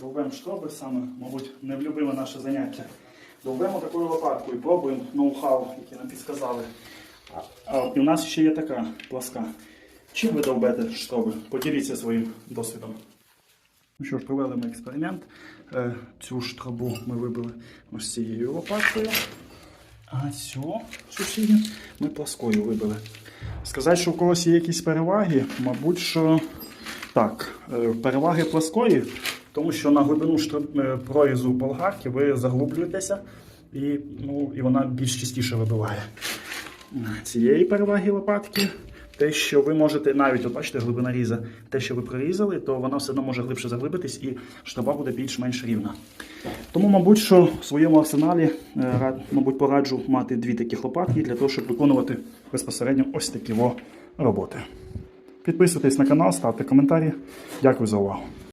Довбемо штроби саме, мабуть, невлюбиме наше заняття. Довбемо такою лопаткою, пробуємо ноу-хау, який нам підсказали. А і у нас ще є така пласка. Чим ви довбете штроби? Поділіться своїм досвідом. Ну що ж, провели ми експеримент. Е, Цю штробу ми вибили ось цією лопаткою. А цю сусідню ми пласкою вибили. Сказати, що у когось є якісь переваги, мабуть, що так. Е, Переваги пласкої, тому що на глибину е, прорізу болгарки ви заглублюєтеся і, ну, і вона більш частіше вибиває. Цієї переваги лопатки, те, що ви можете, навіть от бачите, глибина різа, те, що ви прорізали, то вона все одно може глибше заглибитись і штаба буде більш-менш рівна. Тому, мабуть, що в своєму арсеналі е, мабуть, пораджу мати дві такі лопатки для того, щоб виконувати безпосередньо ось такі роботи. Підписуйтесь на канал, ставте коментарі. Дякую за увагу.